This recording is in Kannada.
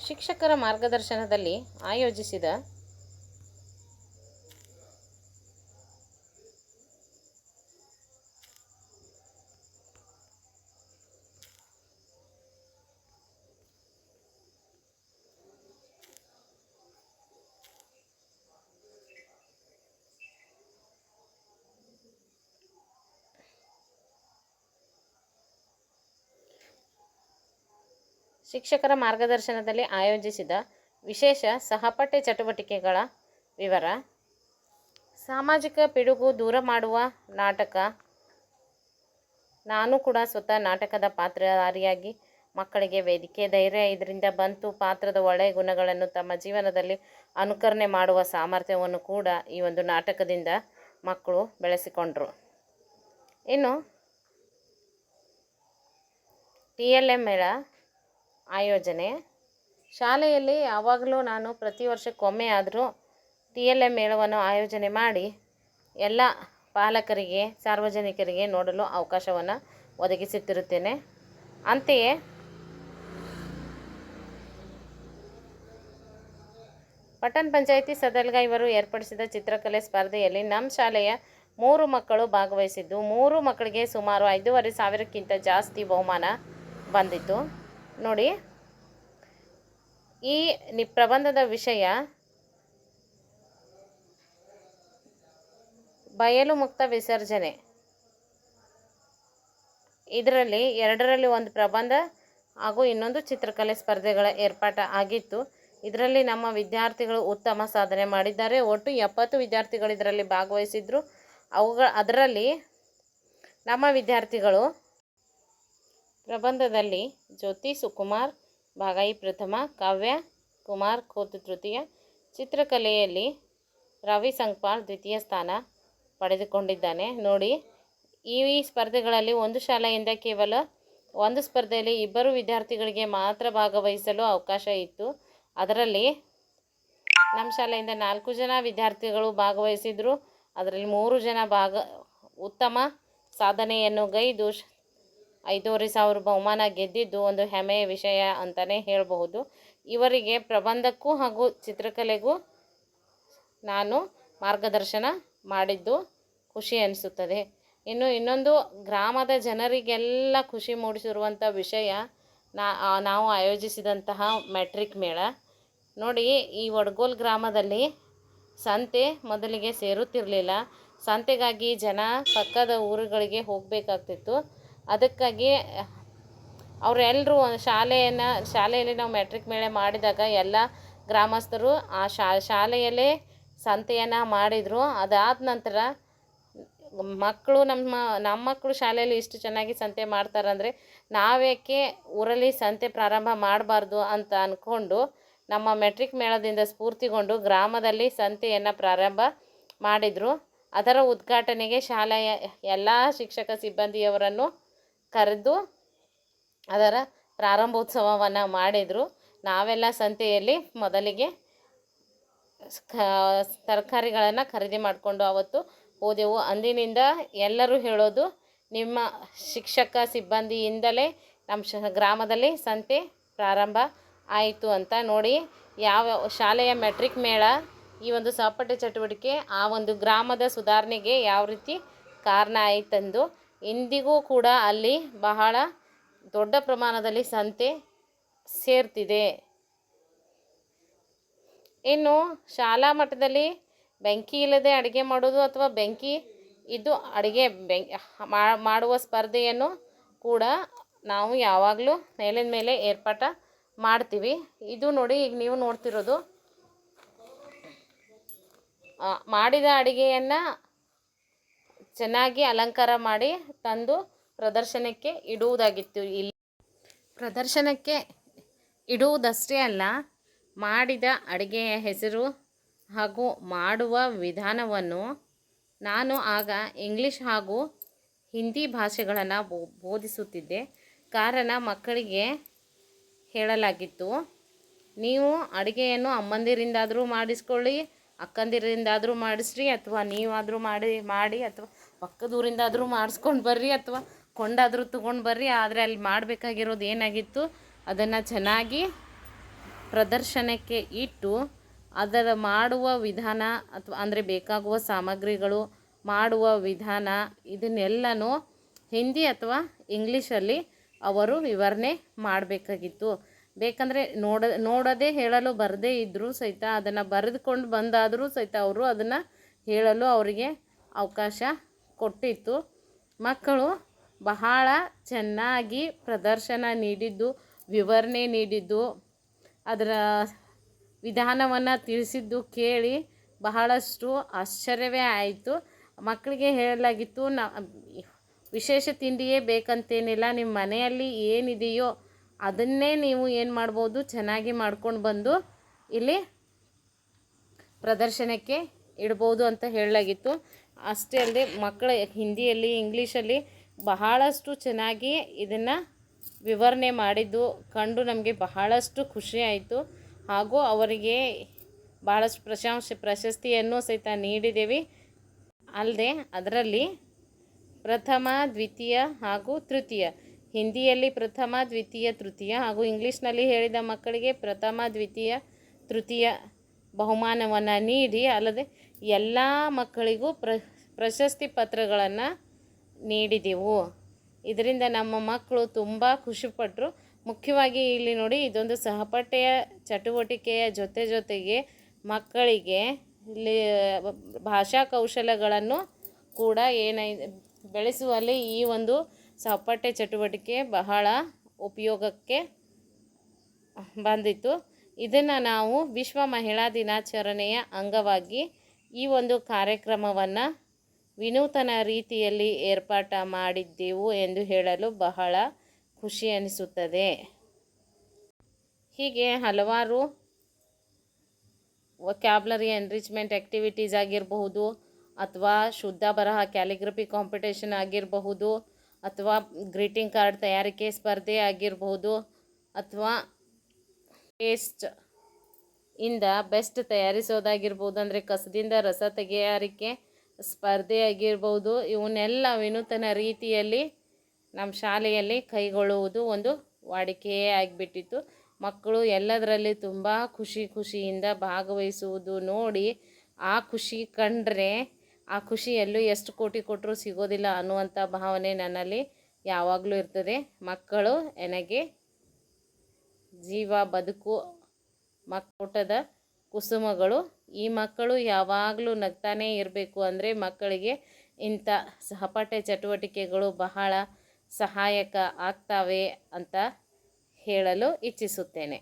ಶಿಕ್ಷಕರ ಮಾರ್ಗದರ್ಶನದಲ್ಲಿ ಆಯೋಜಿಸಿದ ಶಿಕ್ಷಕರ ಮಾರ್ಗದರ್ಶನದಲ್ಲಿ ಆಯೋಜಿಸಿದ ವಿಶೇಷ ಸಹಪಠ್ಯ ಚಟುವಟಿಕೆಗಳ ವಿವರ. ಸಾಮಾಜಿಕ ಪಿಡುಗು ದೂರ ಮಾಡುವ ನಾಟಕ. ನಾನು ಕೂಡ ಸ್ವತಃ ನಾಟಕದ ಪಾತ್ರಧಾರಿಯಾಗಿ ಮಕ್ಕಳಿಗೆ ವೇದಿಕೆ ಧೈರ್ಯ ಇದರಿಂದ ಬಂತು. ಪಾತ್ರದ ಒಳ್ಳೆಯ ಗುಣಗಳನ್ನು ತಮ್ಮ ಜೀವನದಲ್ಲಿ ಅನುಕರಣೆ ಮಾಡುವ ಸಾಮರ್ಥ್ಯವನ್ನು ಕೂಡ ಈ ಒಂದು ನಾಟಕದಿಂದ ಮಕ್ಕಳು ಬೆಳೆಸಿಕೊಂಡರು. ಇನ್ನು ಟಿ ಎಲ್ ಎಂ ಮೇಳ ಆಯೋಜನೆ. ಶಾಲೆಯಲ್ಲಿ ಯಾವಾಗಲೂ ನಾನು ಪ್ರತಿ ವರ್ಷಕ್ಕೊಮ್ಮೆ ಆದರೂ ಟಿ ಎಲ್ ಎಂ ಮೇಳವನ್ನು ಆಯೋಜನೆ ಮಾಡಿ ಎಲ್ಲ ಪಾಲಕರಿಗೆ, ಸಾರ್ವಜನಿಕರಿಗೆ ನೋಡಲು ಅವಕಾಶವನ್ನು ಒದಗಿಸುತ್ತಿರುತ್ತೇನೆ ಅಂತೆಯೇ ಪಟ್ಟಣ ಪಂಚಾಯಿತಿ ಸದಲ್ಗ ಇವರು ಏರ್ಪಡಿಸಿದ ಚಿತ್ರಕಲೆ ಸ್ಪರ್ಧೆಯಲ್ಲಿ ನಮ್ಮ ಶಾಲೆಯ ಮೂರು ಮಕ್ಕಳು ಭಾಗವಹಿಸಿದ್ದು, ಮೂರು ಮಕ್ಕಳಿಗೆ ಸುಮಾರು ಐದೂವರೆ ಸಾವಿರಕ್ಕಿಂತ ಜಾಸ್ತಿ ಬಹುಮಾನ ಬಂದಿತ್ತು. ನೋಡಿ. ಈ ನಿ ಪ್ರಬಂಧದ ವಿಷಯ ಬಯಲು ಮುಕ್ತ ವಿಸರ್ಜನೆ. ಇದರಲ್ಲಿ ಎರಡರಲ್ಲಿ ಒಂದು ಪ್ರಬಂಧ ಹಾಗೂ ಇನ್ನೊಂದು ಚಿತ್ರಕಲೆ ಸ್ಪರ್ಧೆಗಳ ಏರ್ಪಾಟ ಆಗಿತ್ತು. ಇದರಲ್ಲಿ ನಮ್ಮ ವಿದ್ಯಾರ್ಥಿಗಳು ಉತ್ತಮ ಸಾಧನೆ ಮಾಡಿದ್ದಾರೆ. ಒಟ್ಟು ಎಪ್ಪತ್ತು ವಿದ್ಯಾರ್ಥಿಗಳು ಇದರಲ್ಲಿ ಭಾಗವಹಿಸಿದ್ರು. ಅವುಗಳ ಅದರಲ್ಲಿ ನಮ್ಮ ವಿದ್ಯಾರ್ಥಿಗಳು ಪ್ರಬಂಧದಲ್ಲಿ ಜ್ಯೋತಿ ಸುಕುಮಾರ್ ಬಾಗಾಯಿ ಪ್ರಥಮ, ಕಾವ್ಯ ಕುಮಾರ್ ಖೋತ್ ತೃತೀಯ, ಚಿತ್ರಕಲೆಯಲ್ಲಿ ರವಿ ಸಂಕ್ಪಾಲ್ ದ್ವಿತೀಯ ಸ್ಥಾನ ಪಡೆದುಕೊಂಡಿದ್ದಾನೆ. ನೋಡಿ, ಈ ಸ್ಪರ್ಧೆಗಳಲ್ಲಿ ಒಂದು ಶಾಲೆಯಿಂದ ಕೇವಲ ಒಂದು ಸ್ಪರ್ಧೆಯಲ್ಲಿ ಇಬ್ಬರು ವಿದ್ಯಾರ್ಥಿಗಳಿಗೆ ಮಾತ್ರ ಭಾಗವಹಿಸಲು ಅವಕಾಶ ಇತ್ತು. ಅದರಲ್ಲಿ ನಮ್ಮ ಶಾಲೆಯಿಂದ ನಾಲ್ಕು ಜನ ವಿದ್ಯಾರ್ಥಿಗಳು ಭಾಗವಹಿಸಿದರು. ಅದರಲ್ಲಿ ಮೂರು ಜನ ಭಾಗ, ಉತ್ತಮ ಸಾಧನೆಯನ್ನು ಗೈದು ಐದೂವರೆ ಸಾವಿರ ಬಹುಮಾನ ಗೆದ್ದಿದ್ದು ಒಂದು ಹೆಮ್ಮೆಯ ವಿಷಯ ಅಂತಲೇ ಹೇಳಬಹುದು. ಇವರಿಗೆ ಪ್ರಬಂಧಕ್ಕೂ ಹಾಗೂ ಚಿತ್ರಕಲೆಗೂ ನಾನು ಮಾರ್ಗದರ್ಶನ ಮಾಡಿದ್ದು ಖುಷಿ ಅನಿಸುತ್ತದೆ. ಇನ್ನು ಇನ್ನೊಂದು, ಗ್ರಾಮದ ಜನರಿಗೆಲ್ಲ ಖುಷಿ ಮೂಡಿಸಿರುವಂಥ ವಿಷಯ ನಾವು ಆಯೋಜಿಸಿದಂತಹ ಮೆಟ್ರಿಕ್ ಮೇಳ. ನೋಡಿ, ಈ ವಡ್ಗೋಲ್ ಗ್ರಾಮದಲ್ಲಿ ಸಂತೆ ಮೊದಲಿಗೆ ಸೇರುತ್ತಿರಲಿಲ್ಲ. ಸಂತೆಗಾಗಿ ಜನ ಪಕ್ಕದ ಊರುಗಳಿಗೆ ಹೋಗಬೇಕಾಗ್ತಿತ್ತು. ಅದಕ್ಕಾಗಿ ಅವರೆಲ್ಲರೂ ಶಾಲೆಯನ್ನು, ಶಾಲೆಯಲ್ಲಿ ನಾವು ಮೆಟ್ರಿಕ್ ಮೇಳ ಮಾಡಿದಾಗ ಎಲ್ಲ ಗ್ರಾಮಸ್ಥರು ಆ ಶಾಲೆಯಲ್ಲೇ ಸಂತೆಯನ್ನು ಮಾಡಿದರು. ಅದಾದ ನಂತರ ಮಕ್ಕಳು ನಮ್ಮ ನಮ್ಮ ಮಕ್ಕಳು ಶಾಲೆಯಲ್ಲಿ ಇಷ್ಟು ಚೆನ್ನಾಗಿ ಸಂತೆ ಮಾಡ್ತಾರಂದರೆ ನಾವೇಕೆ ಊರಲ್ಲಿ ಸಂತೆ ಪ್ರಾರಂಭ ಮಾಡಬಾರ್ದು ಅಂತ ಅಂದ್ಕೊಂಡು ನಮ್ಮ ಮೆಟ್ರಿಕ್ ಮೇಳದಿಂದ ಸ್ಫೂರ್ತಿಗೊಂಡು ಗ್ರಾಮದಲ್ಲಿ ಸಂತೆಯನ್ನು ಪ್ರಾರಂಭ ಮಾಡಿದರು. ಅದರ ಉದ್ಘಾಟನೆಗೆ ಶಾಲೆಯ ಎಲ್ಲ ಶಿಕ್ಷಕ ಸಿಬ್ಬಂದಿಯವರನ್ನು ಕರೆದು ಅದರ ಪ್ರಾರಂಭೋತ್ಸವವನ್ನು ಮಾಡಿದರು. ನಾವೆಲ್ಲ ಸಂತೆಯಲ್ಲಿ ಮೊದಲಿಗೆ ತರಕಾರಿಗಳನ್ನು ಖರೀದಿ ಮಾಡಿಕೊಂಡು ಅವತ್ತು ಹೋದೆವು. ಅಂದಿನಿಂದ ಎಲ್ಲರೂ ಹೇಳೋದು, ನಿಮ್ಮ ಶಿಕ್ಷಕ ಸಿಬ್ಬಂದಿಯಿಂದಲೇ ನಮ್ಮ ಶ, ಗ್ರಾಮದಲ್ಲಿ ಸಂತೆ ಪ್ರಾರಂಭ ಆಯಿತು ಅಂತ ನೋಡಿ, ಯಾವ ಶಾಲೆಯ ಮೆಟ್ರಿಕ್ ಮೇಳ, ಈ ಒಂದು ಸಹಪಠ್ಯ ಚಟುವಟಿಕೆ, ಆ ಒಂದು ಗ್ರಾಮದ ಸುಧಾರಣೆಗೆ ಯಾವ ರೀತಿ ಕಾರಣ ಆಯಿತೆಂದು ಇಂದಿಗೂ ಕೂಡ ಅಲ್ಲಿ ಬಹಳ ದೊಡ್ಡ ಪ್ರಮಾಣದಲ್ಲಿ ಸಂತೆ ಸೇರ್ತಿದೆ. ಇನ್ನು ಶಾಲಾ ಮಟ್ಟದಲ್ಲಿ ಬೆಂಕಿ ಇಲ್ಲದೆ ಅಡುಗೆ ಮಾಡೋದು ಅಥವಾ ಬೆಂಕಿ ಇದು ಅಡುಗೆ ಬೆಂ ಮಾಡುವ ಸ್ಪರ್ಧೆಯನ್ನು ಕೂಡ ನಾವು ಯಾವಾಗಲೂ ಮೇಲಿನ ಮೇಲೆ ಏರ್ಪಾಟ ಮಾಡ್ತೀವಿ. ಇದು ನೋಡಿ ಈಗ ನೀವು ನೋಡ್ತಿರೋದು ಮಾಡಿದ ಅಡುಗೆಯನ್ನು ಚೆನ್ನಾಗಿ ಅಲಂಕಾರ ಮಾಡಿ ತಂದು ಪ್ರದರ್ಶನಕ್ಕೆ ಇಡುವುದಾಗಿತ್ತು ಇಲ್ಲಿ. ಪ್ರದರ್ಶನಕ್ಕೆ ಇಡುವುದಷ್ಟೇ ಅಲ್ಲ, ಮಾಡಿದ ಅಡುಗೆಯ ಹೆಸರು ಹಾಗೂ ಮಾಡುವ ವಿಧಾನವನ್ನು ನಾನು ಆಗ ಇಂಗ್ಲಿಷ್ ಹಾಗೂ ಹಿಂದಿ ಭಾಷೆಗಳನ್ನು ಬೋಧಿಸುತ್ತಿದ್ದೆ. ಕಾರಣ ಮಕ್ಕಳಿಗೆ ಹೇಳಲಾಗಿತ್ತು, ನೀವು ಅಡುಗೆಯನ್ನು ಅಮ್ಮಂದಿರಿಂದಾದರೂ ಮಾಡಿಸ್ಕೊಳ್ಳಿ, ಅಕ್ಕಂದಿರಿಂದಾದರೂ ಮಾಡಿಸ್ರಿ ಅಥವಾ ನೀವಾದರೂ ಮಾಡಿ ಮಾಡಿ ಅಥವಾ ಪಕ್ಕದೂರಿಂದಾದರೂ ಮಾಡಿಸ್ಕೊಂಡು ಬರ್ರಿ ಅಥವಾ ಕೊಂಡಾದರೂ ತೊಗೊಂಡು ಬರ್ರಿ. ಆದರೆ ಅಲ್ಲಿ ಮಾಡಬೇಕಾಗಿರೋದು ಏನಾಗಿತ್ತು? ಅದನ್ನು ಚೆನ್ನಾಗಿ ಪ್ರದರ್ಶನಕ್ಕೆ ಇಟ್ಟು ಅದರ ಮಾಡುವ ವಿಧಾನ ಅಥವಾ ಅಂದರೆ ಬೇಕಾಗುವ ಸಾಮಗ್ರಿಗಳು ಮಾಡುವ ವಿಧಾನ ಇದನ್ನೆಲ್ಲನೂ ಹಿಂದಿ ಅಥವಾ ಇಂಗ್ಲೀಷಲ್ಲಿ ಅವರು ವಿವರಣೆ ಮಾಡಬೇಕಾಗಿತ್ತು. ಬೇಕಂದರೆ ನೋಡ, ನೋಡದೇ ಹೇಳಲು ಬರದೇ ಇದ್ದರೂ ಸಹಿತ ಅದನ್ನು ಬರೆದುಕೊಂಡು ಬಂದಾದರೂ ಸಹಿತ ಅವರು ಅದನ್ನು ಹೇಳಲು ಅವರಿಗೆ ಅವಕಾಶ ಕೊಟ್ಟಿತ್ತು. ಮಕ್ಕಳು ಬಹಳ ಚೆನ್ನಾಗಿ ಪ್ರದರ್ಶನ ನೀಡಿದ್ದು, ವಿವರಣೆ ನೀಡಿದ್ದು, ಅದರ ವಿಧಾನವನ್ನು ತಿಳಿಸಿದ್ದು ಕೇಳಿ ಬಹಳಷ್ಟು ಆಶ್ಚರ್ಯವೇ ಆಯಿತು. ಮಕ್ಕಳಿಗೆ ಹೇಳಲಾಗಿತ್ತು, ನ, ವಿಶೇಷ ತಿಂಡಿಯೇ ಬೇಕಂತೇನಿಲ್ಲ ನಿಮ್ಮ ಮನೆಯಲ್ಲಿ ಏನಿದೆಯೋ ಅದನ್ನೇ ನೀವು ಏನು ಮಾಡ್ಬೋದು, ಚೆನ್ನಾಗಿ ಮಾಡ್ಕೊಂಡು ಬಂದು ಇಲ್ಲಿ ಪ್ರದರ್ಶನಕ್ಕೆ ಇಡ್ಬೋದು ಅಂತ ಹೇಳಲಾಗಿತ್ತು. ಅಷ್ಟೇ ಅಲ್ಲದೆ ಮಕ್ಕಳ ಹಿಂದಿಯಲ್ಲಿ, ಇಂಗ್ಲೀಷಲ್ಲಿ ಬಹಳಷ್ಟು ಚೆನ್ನಾಗಿ ಇದನ್ನು ವಿವರಣೆ ಮಾಡಿದ್ದು ಕಂಡು ನಮಗೆ ಬಹಳಷ್ಟು ಖುಷಿ ಆಯಿತು. ಹಾಗೂ ಅವರಿಗೆ ಭಾಳಷ್ಟು ಪ್ರಶಂಸೆ, ಪ್ರಶಸ್ತಿಯನ್ನು ಸಹಿತ ನೀಡಿದ್ದೇವೆ. ಅಲ್ಲದೆ ಅದರಲ್ಲಿ ಪ್ರಥಮ, ದ್ವಿತೀಯ ಹಾಗೂ ತೃತೀಯ. ಹಿಂದಿಯಲ್ಲಿ ಪ್ರಥಮ, ದ್ವಿತೀಯ, ತೃತೀಯ ಹಾಗೂ ಇಂಗ್ಲೀಷ್ನಲ್ಲಿ ಹೇಳಿದ ಮಕ್ಕಳಿಗೆ ಪ್ರಥಮ, ದ್ವಿತೀಯ, ತೃತೀಯ ಬಹುಮಾನವನ್ನು ನೀಡಿ, ಅಲ್ಲದೆ ಎಲ್ಲ ಮಕ್ಕಳಿಗೂ ಪ್ರ, ಪ್ರಶಸ್ತಿ ಪತ್ರಗಳನ್ನು ನೀಡಿದೆವು. ಇದರಿಂದ ನಮ್ಮ ಮಕ್ಕಳು ತುಂಬ ಖುಷಿಪಟ್ಟರು ಮುಖ್ಯವಾಗಿ ಇಲ್ಲಿ ನೋಡಿ ಇದೊಂದು ಸಹಪಠ್ಯ ಚಟುವಟಿಕೆಯ ಜೊತೆ ಜೊತೆಗೆ ಮಕ್ಕಳಿಗೆ ಇಲ್ಲಿ, ಭಾಷಾ ಕೌಶಲ್ಯಗಳನ್ನು ಕೂಡ ಏನೈ, ಬೆಳೆಸುವಲ್ಲಿ ಈ ಒಂದು ಸಹಪಠ್ಯ ಚಟುವಟಿಕೆ ಬಹಳ ಉಪಯೋಗಕ್ಕೆ ಬಂದಿತ್ತು. ಇದನ್ನು ನಾವು ವಿಶ್ವ ಮಹಿಳಾ ದಿನಾಚರಣೆಯ ಅಂಗವಾಗಿ ಈ ಒಂದು ಕಾರ್ಯಕ್ರಮವನ್ನು ವಿನೂತನ ರೀತಿಯಲ್ಲಿ ಏರ್ಪಾಟ ಮಾಡಿದ್ದೆವು ಎಂದು ಹೇಳಲು ಬಹಳ ಖುಷಿ ಅನಿಸುತ್ತದೆ. ಹೀಗೆ ಹಲವಾರು ವೊಕ್ಯಾಬ್ಲರಿ ಎನ್ರಿಚ್ಮೆಂಟ್ ಆ್ಯಕ್ಟಿವಿಟೀಸ್ ಆಗಿರಬಹುದು ಅಥವಾ ಶುದ್ಧ ಬರಹ ಕ್ಯಾಲಿಗ್ರಫಿ ಕಾಂಪಿಟೇಷನ್ ಆಗಿರಬಹುದು ಅಥವಾ ಗ್ರೀಟಿಂಗ್ ಕಾರ್ಡ್ ತಯಾರಿಕೆ ಸ್ಪರ್ಧೆ ಆಗಿರಬಹುದು ಅಥವಾ ಟೇಸ್ಟ್ ಇಂದ ಬೆಸ್ಟ್ ತಯಾರಿಸೋದಾಗಿರ್ಬೋದು, ಅಂದರೆ ಕಸದಿಂದ ರಸ ತೆಗೆಯಾರಿಕೆ ಸ್ಪರ್ಧೆ ಆಗಿರ್ಬೋದು ಇವನ್ನೆಲ್ಲ ವಿನೂತನ ರೀತಿಯಲ್ಲಿ ನಮ್ಮ ಶಾಲೆಯಲ್ಲಿ ಕೈಗೊಳ್ಳುವುದು ಒಂದು ವಾಡಿಕೆಯೇ ಆಗಿಬಿಟ್ಟಿತ್ತು. ಮಕ್ಕಳು ಎಲ್ಲದರಲ್ಲಿ ತುಂಬ ಖುಷಿ ಖುಷಿಯಿಂದ ಭಾಗವಹಿಸುವುದು ನೋಡಿ ಆ ಖುಷಿ ಕಂಡರೆ ಆ ಖುಷಿ ಎಲ್ಲೂ ಎಷ್ಟು ಕೋಟಿ ಕೊಟ್ಟರೂ ಸಿಗೋದಿಲ್ಲ ಅನ್ನುವಂಥ ಭಾವನೆ ನನ್ನಲ್ಲಿ ಯಾವಾಗಲೂ ಇರ್ತದೆ. ಮಕ್ಕಳು ನನಗೆ ಜೀವ ಬದುಕು ಮಕ್ಕೂಟದ ಕುಸುಮಗಳು. ಈ ಮಕ್ಕಳು ಯಾವಾಗಲೂ ನಗ್ತಾನೇ ಇರಬೇಕು ಅಂದರೆ ಮಕ್ಕಳಿಗೆ ಇಂಥ ಸಹಪಾಠ್ಯ ಚಟುವಟಿಕೆಗಳು ಬಹಳ ಸಹಾಯಕ ಆಗ್ತಾವೆ ಅಂತ ಹೇಳಲು ಇಚ್ಛಿಸುತ್ತೇನೆ